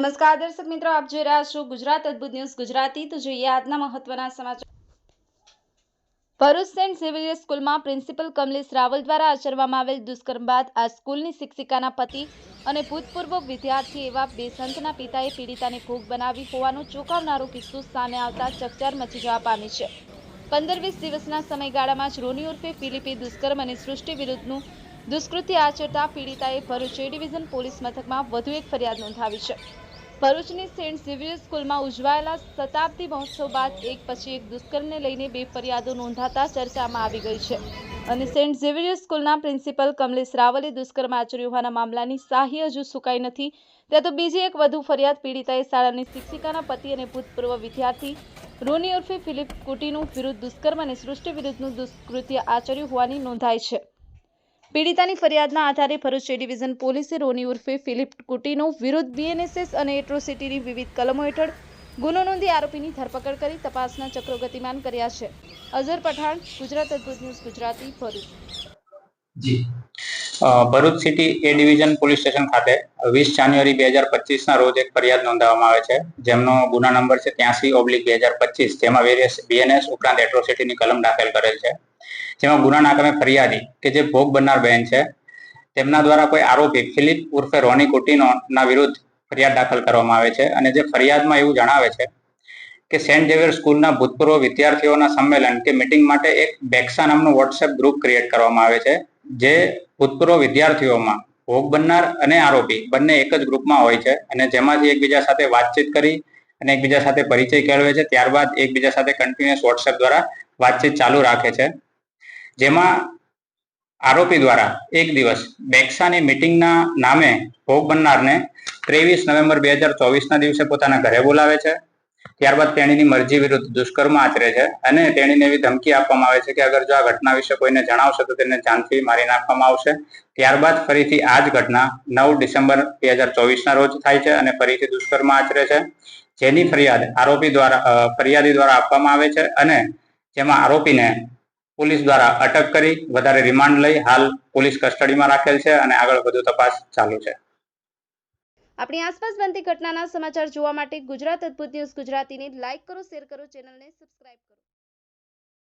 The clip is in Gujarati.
નમસ્કાર દર્શક મિત્રો, આપ જોઈ રહ્યા છો ગુજરાત અદ્ભુત ન્યૂઝ ગુજરાતી. તો જોઈએ આજના મહત્વના સમાચાર. ભરૂચ સેન્ટ ઝેવિયર સ્કૂલમાં પ્રિન્સિપલ કમલેશ રાવલ દ્વારા આચરવામાં આવેલ દુષ્કર્મ બાદ આ સ્કૂલની શિક્ષિકાના પતિ અને ભૂતપૂર્વ વિદ્યાર્થી એવા બે સંતના પિતાએ પીડિતાને ભોગ બનાવી હોવાનો ચોંકાવનારો કિસ્સો સામે આવતા ચકચાર મચી જવા પામી છે. પંદર વીસ દિવસના સમયગાળામાં જ રોની ઉર્ફે ફિલિપે દુષ્કર્મ અને સૃષ્ટિ વિરુદ્ધનું દુષ્કૃત્ય આચરતા પીડિતાએ ભરૂચ ડિવિઝન પોલીસ મથકમાં વધુ એક ફરિયાદ નોંધાવી છે. ભરૂચની સેન્ટ ઝેવિયર સ્કૂલમાં ઉજવાયેલા શતાબ્દી મહોત્સવ બાદ એક પછી એક દુષ્કર્મને લઈને બે ફરિયાદો નોંધાતા ચર્ચામાં આવી ગઈ છે. અને સેન્ટ ઝેવિયર સ્કૂલના પ્રિન્સિપલ કમલેશ રાવલે દુષ્કર્મ આચર્યું હોવાના મામલાની શાહી હજુ સુકાઈ નથી. ત્યાં તો બીજી એક વધુ ફરિયાદ પીડિતાએ શાળાની શિક્ષિકાના પતિ અને ભૂતપૂર્વ વિદ્યાર્થી રોની ઉર્ફે ફિલિપ કુટીનું વિરુદ્ધ દુષ્કર્મ અને સૃષ્ટિ વિરુદ્ધનું દુષ્કૃત્ય આચર્યું હોવાની નોંધાઈ છે. પીડિતાની ફરિયાદના આધારે ભરૂચ ડિવિઝન પોલીસે રોની ઉર્ફે ફિલિપ કુટીનો વિરુદ્ધ બીએનએસએસ અને એટ્રોસિટીની વિવિધ કલમો હેઠળ ગુનો નોંધી આરોપીની ધરપકડ કરી તપાસના ચક્રો ગતિમાન કર્યા છે. અઝર પઠાણ, ગુજરાત અદભુત news Gujarati, Bharuch. G. Bharuch city A division police station ખાતે વીસ જાન્યુઆરી બે હજાર પચીસના રોજ એક ફરિયાદ નોંધાવવામાં આવે છે. જેમનો ગુના નંબર છે ત્યાંસી ઓબ્લિક બે હજાર પચીસ, જેમાં વેરિયસ બીએનએસ ઉપરાંત એટ્રોસિટીની કલમ દાખલ કરેલ છે. જેમાં ગુનાના નાકામે ફરિયાદી કે જે ભોગ બનનાર બહેન છે, તેમના દ્વારા કોઈ આરોપી ફિલિપ ઉર્ફે રોની કુટીનો ના વિરુદ્ધ ફરિયાદ દાખલ કરવામાં આવે છે અને જે ફરિયાદમાં એવું જણાવે છે કે સેન્ટ ઝેવિયર સ્કૂલના ભૂતપૂર્વ વિદ્યાર્થીઓના સંમેલન કે મિટિંગ માટે એક બેક્સા નામનું વોટ્સએપ ગ્રુપ ક્રિએટ કરવામાં આવે છે, જે ભૂતપૂર્વ વિદ્યાર્થીઓમાં ભોગ બનનાર અને આરોપી બંને એક જ ગ્રુપમાં હોય છે અને જેમાંથી એકબીજા સાથે વાતચીત કરી અને એકબીજા સાથે પરિચય કેળવે છે, ત્યારબાદ એકબીજા સાથે કન્ટિન્યુઅસ વોટ્સએપ દ્વારા વાતચીત ચાલુ રાખે છે. જેમાં આરોપી દ્વારા એક દિવસ બેક્સાની મિટિંગના નામે ભોગ બનનારને ત્રેવીસ નવેમ્બર બે હજાર ચોવીસના દિવસે પોતાના ઘરે બોલાવે છે. ત્યારબાદ તેણીની મરજી વિરુદ્ધ દુષ્કર્મ આચરે છે અને તેણીને એવી ધમકી આપવામાં આવે છે કે અગર જો આ ઘટના વિશે કોઈને જણાવશે તો તેને જાનથી મારી નાખવામાં આવશે. ત્યારબાદ ફરીથી આ જ ઘટના નવ ડિસેમ્બર બે હજાર ચોવીસના રોજ થાય છે અને ફરીથી દુષ્કર્મ આચરે છે. જેની ફરિયાદ આરોપી દ્વારા ફરિયાદી દ્વારા આપવામાં આવે છે અને જેમાં આરોપીને પોલીસ દ્વારા અટક કરી, વધારે રિમાન્ડ લઈ હાલ પોલીસ કસ્ટડીમાં રાખેલ છે અને આગળ વધુ તપાસ ચાલુ છે. આપણી આસપાસ બનતી ઘટનાના સમાચાર જોવા માટે ગુજરાત અદ્ભુત ન્યૂઝ ગુજરાતીને લાઇક કરો, શેર કરો, ચેનલને સબસ્ક્રાઇબ કરો.